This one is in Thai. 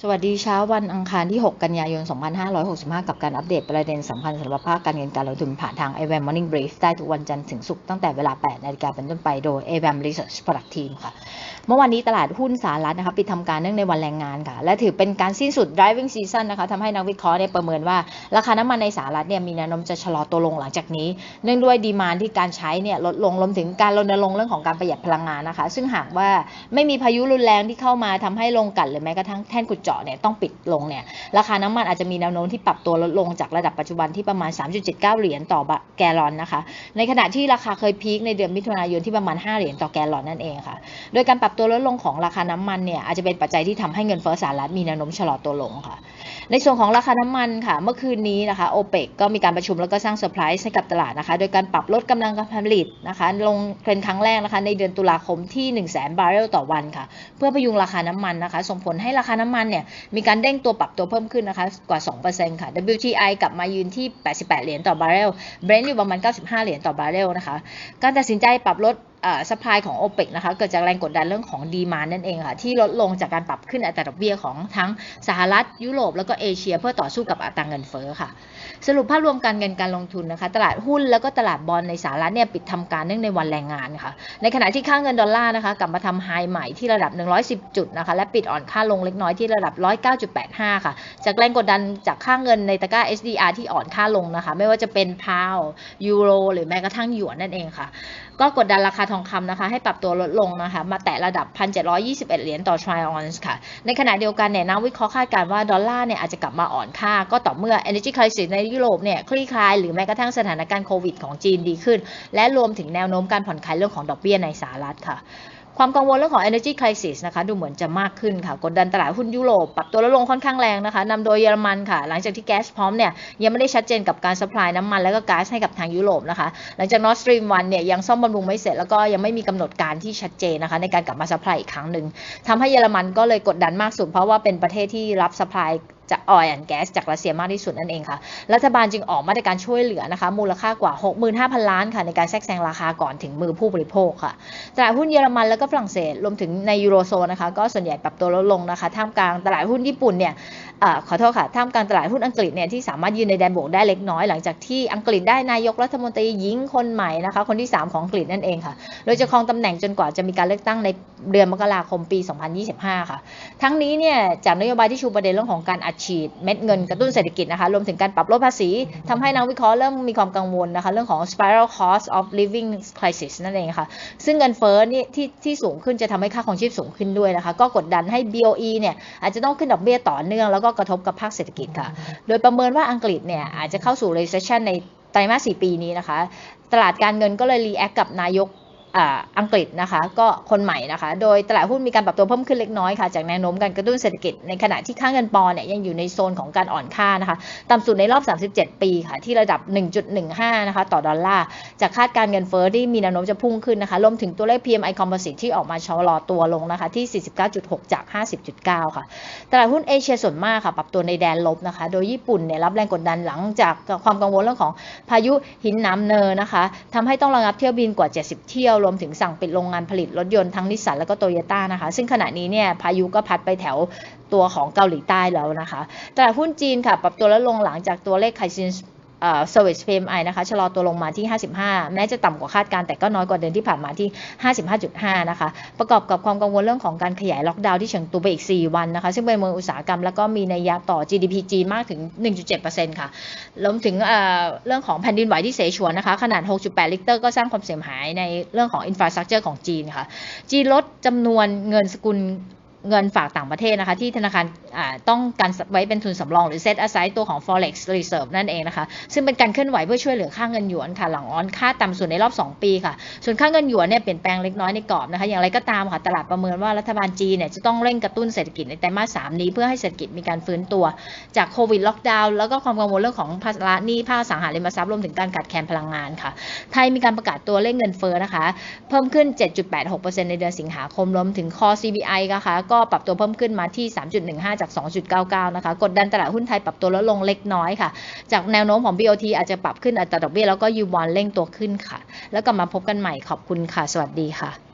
สวัสดีเช้าวันอังคารที่ 6 กันยายน 2565 กับการอัปเดตประเด็นสำคัญสำหรับภาคการเงินการลงทุนผ่านทาง a w a m Morning Brief ได้ทุกวันจันทร์ถึงศุกร์ตั้งแต่เวลา 8 นาฬิกาเป็นต้นไปโดย a w a m Research Product Team ค่ะ เมื่อวานนี้ตลาดหุ้นสหรัฐนะคะปิดทำการเนื่องในวันแรงงานค่ะ และถือเป็นการสิ้นสุด driving season นะคะทำให้นักวิเคราะห์เนี่ยประเมินว่า ราคาน้ำมันในสหรัฐเนี่ยมีแนวโน้มจะชะลอตัวลงหลังจากนี้ เนื่องด้วยดีมานที่การใช้เนี่ยลดลงรวมถึงการรณรงค์เรื่องของการประหยัดพลังงานนะคะ ซึ่งหากว่าไม่มีพายุรุนแรงที่เข้ามาทำให้ลงกลันหรือแม้กระทั่งแท่นขุดเจาะเนี่ยต้องปิดลงเนี่ยราคาน้ำมันอาจจะมีแนวโน้มที่ปรับตัวลดลงจากระดับปัจจุบันที่ประมาณ 3.79 เหรียญต่อแกลลอนนะคะ ในขณะที่ราคาเคยพีคในเดือนมิถุนายนที่ประมาณ 5 เหรียญต่อแกลลอนนั่นเองค่ะ โดยการปรับตัวลดลงของราคาน้ำมันเนี่ยอาจจะเป็นปัจจัยที่ทำให้เงินเฟ้อสหรัฐมีแนวโน้มชะลอตัวลงค่ะ ในส่วนของราคาน้ำมันค่ะ เมื่อคืนนี้นะคะโอเปกก็มีการประชุมแล้วก็สร้างเซอร์ไพรส์ให้กับตลาดนะคะ โดยการปรับลดกำลังการผลิตนะคะ ลงเป็นครั้งแรกนะคะ ในเดือนตุลาคมที่ 1 0 0 0 0แสนบาร์เรลต่อวันค่ะ เพื่อพยุงราคาน้ำมันนะคะ ส่งผลให้ราคาน้ำมันเนี่ยมีการเด้งตัวปรับตัวเพิ่มขึ้นนะคะกว่า 2%ค่ะ WTI กลับมายืนที่ 88 เหรียญต่อบาร์เรล Brent อยู่ประมาณ 95 เหรียญต่อบาร์เรลนะคะ การตัดสินใจปรับลด สปายของ o p e ปนะคะเกิดจากแรงกดดันเรื่องของดีมานั่นเองค่ะที่ลดลงจากการปรับขึ้นอัตราดอกเบี้ยของทั้งสหรัฐยุโรปแล้วก็เอเชีย เพื่อต่อสู้กับอัตราเงินเฟ้อค่ะ สรุปภาพรวมการเงินการลงทุนนะคะ ตลาดหุ้นแล้วก็ตลาดบอลในสหรัฐเนี่ยปิดทำการเนื่องในวันแรงงานค่ะ ในขณะที่ค่าเงินดอลลาร์นะคะกลับมาทำไฮใหม่ที่ระดับ 110 จุดนะคะและปิดอ่อนค่าลงเล็กน้อยที่ระดับ 109.85 ค่ะ จากแรงกดดันจากค่าเงินในตะกร้า SDR ที่อ่อนค่าลงนะคะ ไม่ว่าจะเป็นพาวยูโรหรือแม้กระทั่งหยวนนั่นเองค่ะ ก็กดดันราคาทองคำนะคะ ให้ปรับตัวลดลงนะคะ มาแตะระดับ 1,721 เหรียญต่อทริออนส์ค่ะ ในขณะเดียวกันเนี่ยนักวิเคราะห์คาดการณ์ว่า ดอลลาร์เนี่ยอาจจะกลับมาอ่อนค่า ก็ต่อเมื่อ energy crisis ในยุโรปเนี่ยคลี่คลายหรือแม้กระทั่งสถานการณ์โควิดของจีนดีขึ้น และรวมถึงแนวโน้มการผ่อนคลายเรื่องของดอกเบี้ยในสหรัฐค่ะ ความกังวลเรื่องของ energy crisis นะคะ ดูเหมือนจะมากขึ้นค่ะ กดดันตลาดหุ้นยุโรป ปรับตัวลดลงค่อนข้างแรงนะคะนำโดยเยอรมันค่ะ หลังจากที่แก๊สพร้อมเนี่ยยังไม่ได้ชัดเจนกับการสป라이น้ำมันและก็ก๊าซให้กับทางยุโรปนะคะ หลังจาก Nord Stream 1เนี่ยยังซ่อมบำรุงไม่เสร็จแล้วก็ยังไม่มีกำหนดการที่ชัดเจนนะคะ ในการกลับมาสป라이อีกครั้งหนึ่งทำให้เยอรมันก็เลยกดดันมากสุด เพราะว่าเป็นประเทศที่รับสป라이 จากออยล์แอนด์แก๊สจากรัสเซียมากที่สุดนั่นเองค่ะ รัฐบาลจึงออกมาตรการช่วยเหลือนะคะ มูลค่ากว่า 65,000 ล้านค่ะ ในการแทรกแซงราคาก่อนถึงมือผู้บริโภคค่ะ ตลาดหุ้นเยอรมันแล้วก็ฝรั่งเศสรวมถึงในยูโรโซนนะคะ ก็ส่วนใหญ่ปรับตัวลดลงนะคะ ท่ามกลางตลาดหุ้นญี่ปุ่นเนี่ยอขอโทษค่ะ ท่ามกลางตลาดหุ้นอังกฤษเนี่ยที่สามารถยืนในแดนบวกได้เล็กน้อย หลังจากที่อังกฤษได้นายกรัฐมนตรีหญิงคนใหม่นะคะ คนที่ 3 ของอังกฤษนั่นเองค่ะ โดยจะครองตำแหน่งจนกว่าจะมีการเลือกตั้งใน เดือนมกราคมปี 2025 ค่ะ ทั้งนี้เนี่ยจากนโยบายที่ชูประเด็นเรื่องของการอัดฉีดเม็ดเงินกระตุ้นเศรษฐกิจนะคะรวมถึงการปรับลดภาษีทำให้นักวิเคราะห์เริ่มมีความกังวลนะคะเรื่องของ spiral cost of living crisis นั่นเองค่ะ ซึ่งเงินเฟ้อนี่ที่ที่สูงขึ้นจะทำให้ค่าของชีพสูงขึ้นด้วยนะคะ ก็กดดันให้ BOE เนี่ยอาจจะต้องขึ้นดอกเบี้ยต่อเนื่อง แล้วก็กระทบกับภาคเศรษฐกิจค่ะ โดยประเมินว่าอังกฤษเนี่ยอาจจะเข้าสู่ recession ในไตรมาส 4 ปีนี้นะคะ ตลาดการเงินก็เลยรีแอคกับนายก อังกฤษนะคะ ก็คนใหม่นะคะ โดยตลาดหุ้นมีการปรับตัวเพิ่มขึ้นเล็กน้อยค่ะ จากแนวโน้มการกระตุ้นเศรษฐกิจในขณะที่ค่าเงินปอนเนี่ยยังอยู่ในโซนของการอ่อนค่านะคะ ต่ำสุดในรอบ 37 ปีค่ะ ที่ระดับ 1.15 นะคะ ต่อดอลลาร์ จากคาดการเงินเฟ้อที่มีแนวโน้มจะพุ่งขึ้นนะคะรวมถึงตัวเลข PMI Composite ที่ออกมาชะลอตัวลงนะคะ ที่ 49.6 จาก 50.9 ค่ะ ตลาดหุ้นเอเชียส่วนมากค่ะ ปรับตัวในแดนลบนะคะ โดยญี่ปุ่นเนี่ยรับแรงกดดันหลังจากความกังวลเรื่องของพายุหินน้ำเนอนะคะทำให้ต้องระงับเที่ยวบินกว่า 70 เที่ยวรวมถึงสั่งปิดโรงงานผลิตรถยนต์ทั้งนิสสันและก็โตโยต้านะคะ ซึ่งขณะนี้เนี่ยพายุก็พัดไปแถวตัวของเกาหลีใต้แล้วนะคะ ตลาดหุ้นจีนค่ะ ปรับตัวลดลงหลังจากตัวเลขไคซิน เซอร์วิส PMI นะคะชะลอตัวลงมาที่ 55 แม้จะต่ำกว่าคาดการแต่ก็น้อยกว่าเดือนที่ผ่านมาที่ 55.5 นะคะ ประกอบกับความกังวลเรื่องของการขยายล็อกดาวน์ที่เฉิงตูไปอีก 4 วันนะคะ ซึ่งเป็นเมืองอุตสาหกรรมแล้วก็มีนัยยะต่อ GDP จีนมากถึง 1.7%ค่ะรวมถึงเรื่องของแผ่นดินไหวที่เสฉวนนะคะ ขนาด 6.8 ลิกเตอร์ก็สร้างความเสียหายในเรื่องของอินฟราสตรักเจอร์ของจีนค่ะ จีนลดจำนวนเงินสกุล เงินฝากต่างประเทศนะคะ ที่ธนาคารต้องการไว้เป็นทุนสำรอง หรือเซตอาศัยตัวของ forex reserve นั่นเองนะคะ ซึ่งเป็นการเคลื่อนไหวเพื่อช่วยเหลือค่าเงินหยวนค่ะ หลังออนค่าต่ำสุดในรอบ 2 ปีค่ะ ส่วนค่าเงินหยวนเนี่ยเปลี่ยนแปลงเล็กน้อยในกรอบนะคะ อย่างไรก็ตามค่ะ ตลาดประเมินว่ารัฐบาลจีนเนี่ยจะต้องเร่งกระตุ้นเศรษฐกิจในไตรมาส 3 นี้เพื่อให้เศรษฐกิจมีการฟื้นตัว จากโควิดล็อกดาวน์แล้วก็ความกังวลเรื่องของภาระหนี้ภาคสังหาริมทรัพย์รวมถึงการขาดแคลนพลังงานค่ะ ไทยมีการประกาศตัวเลขเงินเฟ้อนะคะ เพิ่มขึ้น 7.86%ในเดือนสิงหาคมรวมถึงคอ CPI นะคะก็็ปรับตัวเพิ่มขึ้นมาที่ 3.15 จาก 2.99 นะคะ กดดันตลาดหุ้นไทยปรับตัวลดลงเล็กน้อยค่ะ จากแนวโน้มของ BOT อาจจะปรับขึ้นอัตราดอกเบี้ยแล้วก็ยูวอนเร่งตัวขึ้นค่ะ แล้วกลับมาพบกันใหม่ขอบคุณค่ะ สวัสดีค่ะ